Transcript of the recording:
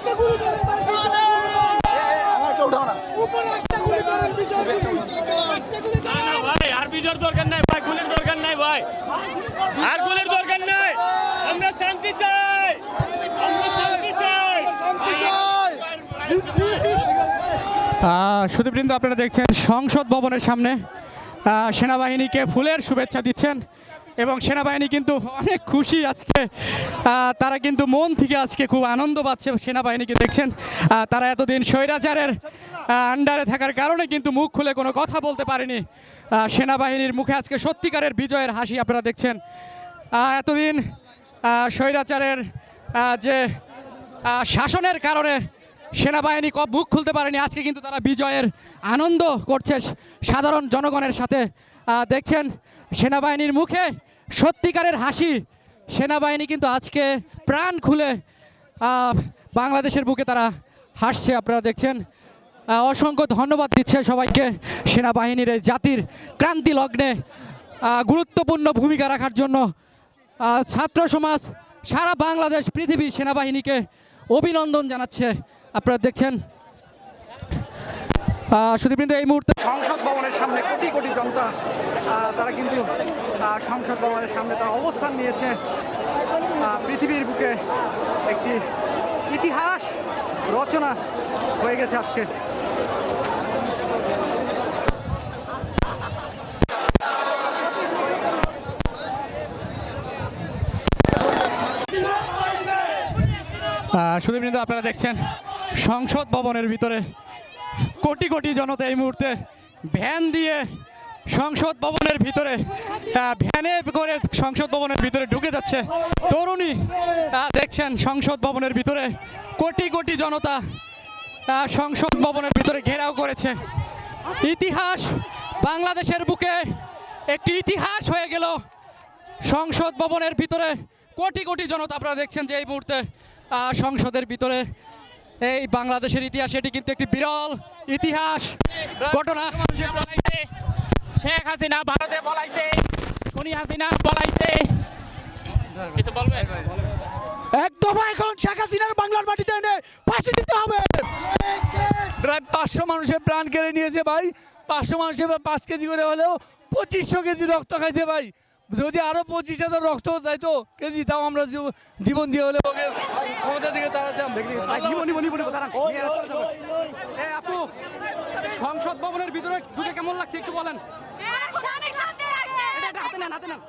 একটা গুলি উঠাও না। উপরে একটা গুলি ভাই আর বিজয়ের দরকার নাই ভাই গুলির দরকার নাই ভাই। আর গুলির দরকার নাই। আমরা শান্তি চাই। আমরা শান্তি চাই। শান্তি চাই সুদীপবৃন্দ আপনারা দেখছেন সংসদ ভবনের সামনে। সেনাবাহিনীকে ফুলের শুভেচ্ছা দিচ্ছেন। এবং সেনাবাহিনী কিন্তু অনেক খুশি আজকে। তারা কিন্তু মন থেকে আজকে খুব আনন্দ পাচ্ছে। সেনাবাহিনীকে দেখছেন তারা এতদিন স্বৈরাচারের আন্ডারে থাকার কারণে কিন্তু মুখ খুলে কোনো কথা বলতে পারেনি। সেনাবাহিনীর মুখে আজকে সত্যিকারের বিজয়ের হাসি আপনারা দেখছেন। এতদিন স্বৈরাচারের যে শাসনের কারণে সেনাবাহিনী কব মুখ খুলতে পারেনি, আজকে কিন্তু তারা বিজয়ের আনন্দ করছে। সাধারণ জনগণের সাথে দেখছেন সেনাবাহিনীর মুখে সত্যিকারের হাসি। সেনাবাহিনী কিন্তু আজকে প্রাণ খুলে বাংলাদেশের বুকে তারা হাসছে। আপনারা দেখছেন অসংখ্য ধন্যবাদ দিচ্ছে সবাইকে সেনাবাহিনীর এই জাতির ক্রান্তি লগ্নে গুরুত্বপূর্ণ ভূমিকা রাখার জন্য। ছাত্র সমাজ, সারা বাংলাদেশ পৃথিবী সেনাবাহিনীকে অভিনন্দন জানাচ্ছে। আপনারা দেখছেন সুদীপবৃন্দ এই মুহূর্তে সংসদ ভবনের সামনে কোটি কোটি জনতা তারা কিন্তু সংসদ ভবনের সামনে তারা অবস্থান নিয়েছে। পৃথিবীর বুকে একটি ইতিহাস রচনা হয়ে গেছে আজকে। সুদীপবৃন্দ আপনারা দেখছেন সংসদ ভবনের ভিতরে কোটি কোটি জনতা এই মুহূর্তে ভ্যান দিয়ে সংসদ ভবনের ভিতরে ভ্যানে করে সংসদ ভবনের ভিতরে ঢুকে যাচ্ছে। তরুণী দেখছেন সংসদ ভবনের ভিতরে কোটি কোটি জনতা সংসদ ভবনের ভিতরে ঘেরাও করেছে। ইতিহাস বাংলাদেশের বুকে একটি ইতিহাস হয়ে গেল। সংসদ ভবনের ভিতরে কোটি কোটি জনতা, আপনারা দেখছেন যে এই মুহূর্তে সংসদের ভিতরে এই বাংলাদেশের ইতিহাস এটি কিন্তু একটি বিরল ইতিহাস। ঘটনা। শেখ হাসিনা ভারতে বলাইছে সোনি হাসিনা বলাইছে। কিছু বলবেন? একদম এখন শেখ হাসিনার বাংলার মাটিতে এনে ফাঁসি দিতে হবে। প্রায় পাঁচশো মানুষের প্রাণ কেড়ে নিয়েছে ভাই। পাঁচশো মানুষের পাঁচ কেজি করে হলেও পঁচিশশো কেজি রক্ত খাইছে ভাই। যদি আরও পঁচিশ হাজার রক্ত যাইতো কেজি তাও আমরা জীবন দিয়ে হলেও ক্ষমতা থেকে তাড়াতাম এ আপু সংসদ ভবনের ভিতরে ঢুকে কেমন লাগছে একটু বলেন? হাতে নেন হাতে নেন।